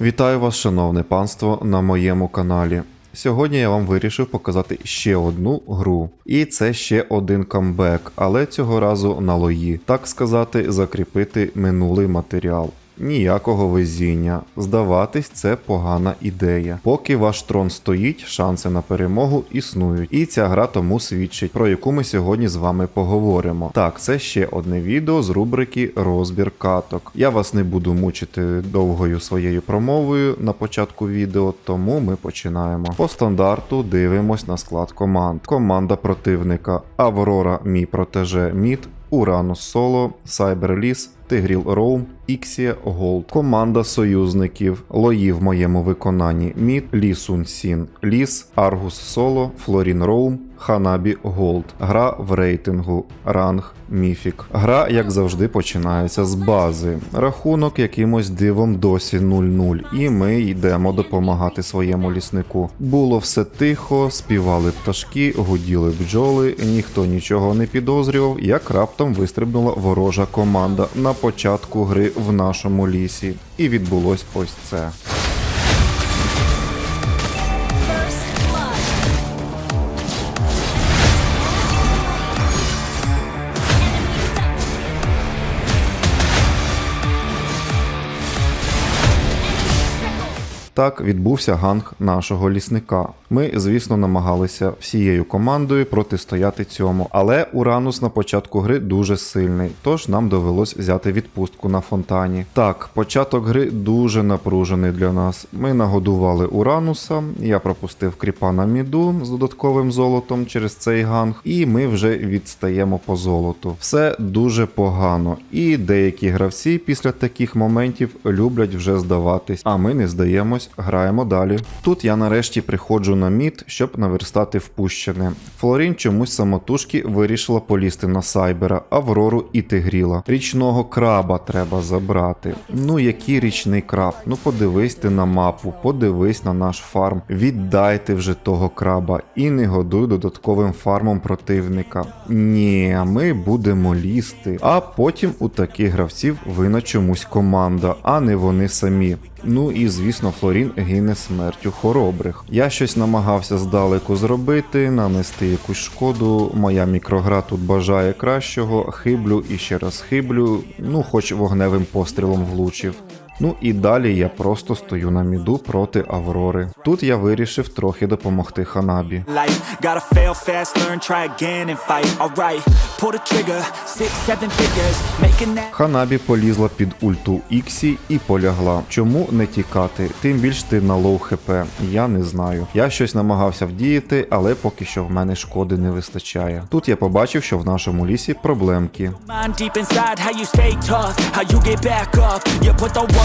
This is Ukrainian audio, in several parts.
Вітаю вас, шановне панство, на моєму каналі. Сьогодні я вам вирішив показати ще одну гру. І це ще один камбек, але цього разу на лої. Так сказати, закріпити минулий матеріал. Ніякого везіння. Здаватись, це погана ідея. Поки ваш трон стоїть, шанси на перемогу існують. І ця гра тому свідчить, про яку ми сьогодні з вами поговоримо. Так, це ще одне відео з рубрики Розбір каток. Я вас не буду мучити довгою своєю промовою на початку відео, тому ми починаємо. По стандарту дивимось на склад команд. Команда противника Аврора, мій протеже Мід, Уранус Соло, Сайберліс, Тигріл Роум, Іксія Голд. Команда союзників. Лої в моєму виконанні Мід, Лі Сун Сін, Ліс, Аргус Соло, Флорін Роум, Ханабі Голд. Гра в рейтингу. Ранг Міфік. Гра, як завжди, починається з бази. Рахунок якимось дивом досі 0-0, і ми йдемо допомагати своєму ліснику. Було все тихо, співали пташки, гуділи бджоли, ніхто нічого не підозрював, як раптом вистрибнула ворожа команда на початку гри в нашому лісі. І відбулось ось це. Так відбувся ганг нашого лісника. Ми, звісно, намагалися всією командою протистояти цьому, але Уранус на початку гри дуже сильний, тож нам довелось взяти відпустку на фонтані. Так, початок гри дуже напружений для нас. Ми нагодували Урануса, я пропустив кріпа на міду з додатковим золотом через цей ганг, і ми вже відстаємо по золоту. Все дуже погано, і деякі гравці після таких моментів люблять вже здаватись, а ми не здаємось, граємо далі. Тут я нарешті приходжу на мід, щоб наверстати впущене. Флорін чомусь самотужки вирішила полізти на Сайбера, Аврору і Тигріла. Річного краба треба забрати. Ну який річний краб? Ну подивись ти на мапу, подивись на наш фарм. Віддайте вже того краба і не годуй додатковим фармом противника. Ні, ми будемо лізти. А потім у таких гравців вина чомусь команда, а не вони самі. Ну і звісно, Флорін гине смертю хоробрих. Я щось намагався здалеку зробити, нанести якусь шкоду. Моя мікрогра тут бажає кращого, хиблю і ще раз хиблю, ну хоч вогневим пострілом влучив. Ну і далі я просто стою на міду проти Аврори. Тут я вирішив трохи допомогти Ханабі. Ханабі полізла під ульту Іксі і полягла. Чому не тікати? Тим більш ти на лоу хп. Я не знаю. Я щось намагався вдіяти, але поки що в мене шкоди не вистачає. Тут я побачив, що в нашому лісі проблемки.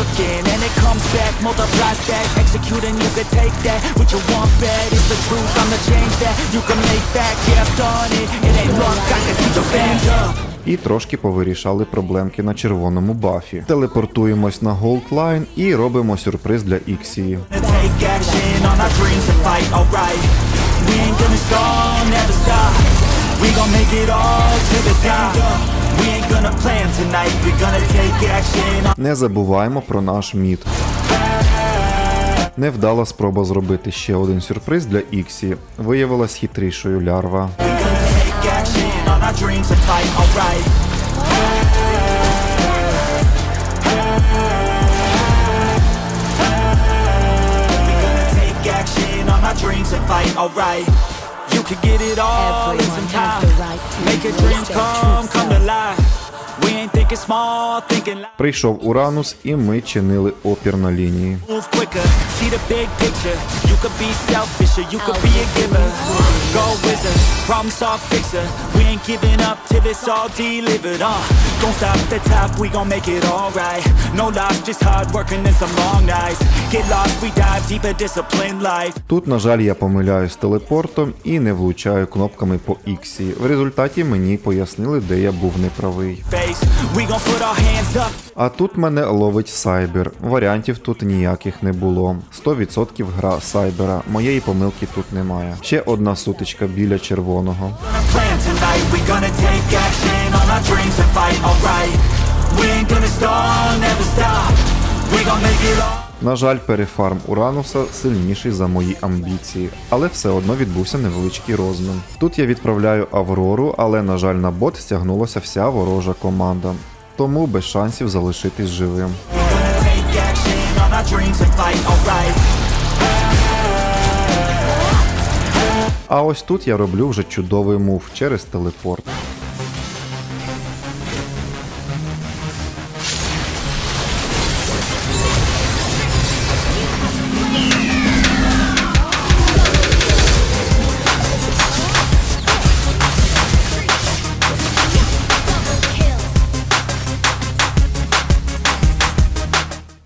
Mind deep inside, how you stay tough, how you get back up. You put the work in and it comes back, multiply stack, executing, you can take that. What you want bad is the truth, I'm the change that you can make back. Yeah, I've done it, it ain't luck, I can teach you stand up. І трошки повирішали проблемки на червоному бафі. Телепортуємось на голдлайн і робимо сюрприз для Іксії. And. We gon' make it all Не забуваємо про наш мід. Невдала спроба зробити ще один сюрприз для Іксі. Виявилась хитрішою лярва. You can get it all in some time. Make dreams their come, Прийшов Уранус, і ми чинили опір на лінії. Uh, don't stop at the top, we gon' make it alright. No just hard working and some long nights. Get lost, we dive disciplined life. Тут, на жаль, я помиляюсь телепортом і не влучаю кнопками по Іксі. В результаті мені пояснили, де я був неправий. Face, А тут мене ловить Сайбер. Варіантів тут ніяких не було. 100% гра Сайбера. Моєї помилки тут немає. Ще одна сутичка біля червоного. На жаль, перефарм Урануса сильніший за мої амбіції, але все одно відбувся невеличкий розмін. Тут я відправляю Аврору, але на жаль на бот стягнулася вся ворожа команда. Тому без шансів залишитись живим. А ось тут я роблю вже чудовий мув через телепорт.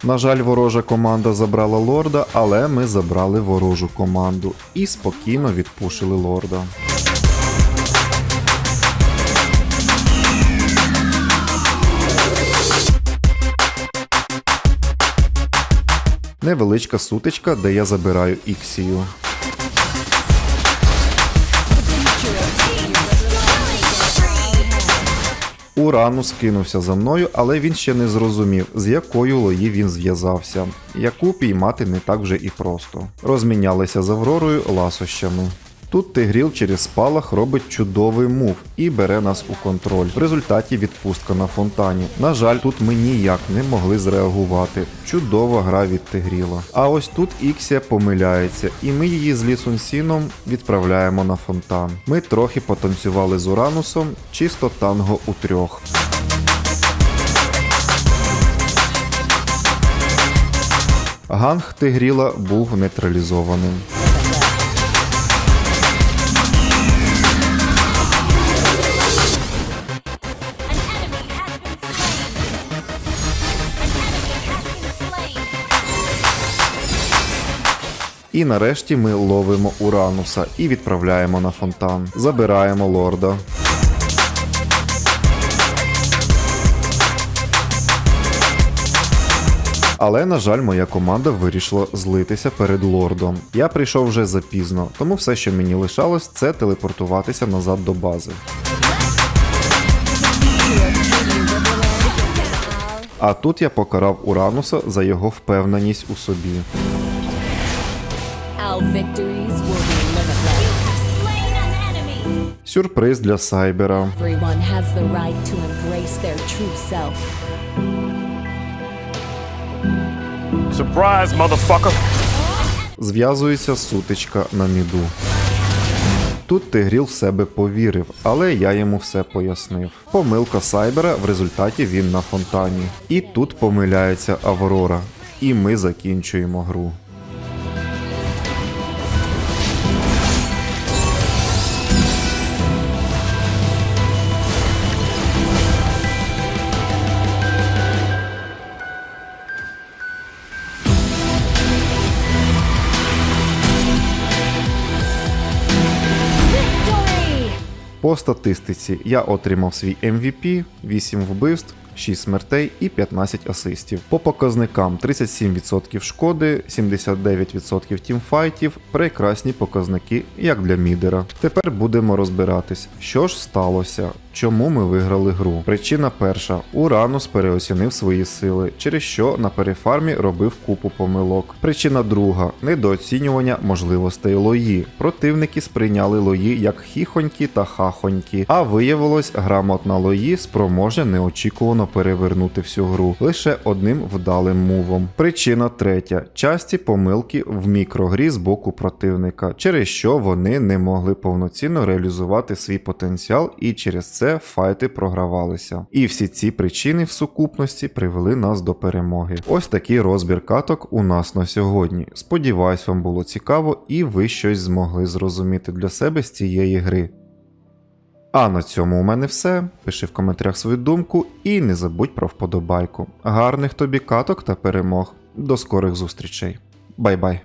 На жаль, ворожа команда забрала лорда, але ми забрали ворожу команду і спокійно відпушили лорда. Невеличка сутичка, де я забираю Іксію. Уранус кинувся за мною, але він ще не зрозумів, з якою лої він зв'язався, яку піймати не так вже і просто. Розмінялися з Авророю ласощами. Тут Тигріл через спалах робить чудовий мув і бере нас у контроль. В результаті відпустка на фонтані. На жаль, тут ми ніяк не могли зреагувати. Чудова гра від Тигріла. А ось тут Іксія помиляється, і ми її з Лісунсіном відправляємо на фонтан. Ми трохи потанцювали з Уранусом, чисто танго у трьох. Ганг Тигріла був нейтралізованим. І нарешті ми ловимо Урануса і відправляємо на фонтан. Забираємо лорда. Але, на жаль, моя команда вирішила злитися перед лордом. Я прийшов вже запізно, тому все, що мені лишалось, це телепортуватися назад до бази. А тут я покарав Урануса за його впевненість у собі. Сюрприз для Сайбера. Everyone has the right to embrace their true self. Surprise, motherfucker! Зв'язується сутичка на міду. Тут Тигріл в себе повірив, але я йому все пояснив. Помилка Сайбера, в результаті він на фонтані. І тут помиляється Аврора. І ми закінчуємо гру. По статистиці я отримав свій MVP, 8 вбивств, 6 смертей і 15 асистів. По показникам 37% шкоди, 79% тімфайтів, прекрасні показники, як для мідера. Тепер будемо розбиратись, що ж сталося, чому ми виграли гру. Причина перша: Уранус переоцінив свої сили, через що на перефармі робив купу помилок. Причина друга недооцінювання можливостей лої. Противники сприйняли лої як хіхонькі та хахонькі, а виявилось, грамотна лої спроможня неочікувано перевернути всю гру лише одним вдалим мувом. Причина третя: часті помилки в мікрогрі з боку противника, через що вони не могли повноцінно реалізувати свій потенціал, і через це файти програвалися. І всі ці причини в сукупності привели нас до перемоги. Ось такий розбір каток у нас на сьогодні. Сподіваюсь, вам було цікаво і ви щось змогли зрозуміти для себе з цієї гри. А на цьому у мене все. Пиши в коментарях свою думку і не забудь про вподобайку. Гарних тобі каток та перемог. До скорих зустрічей. Бай-бай.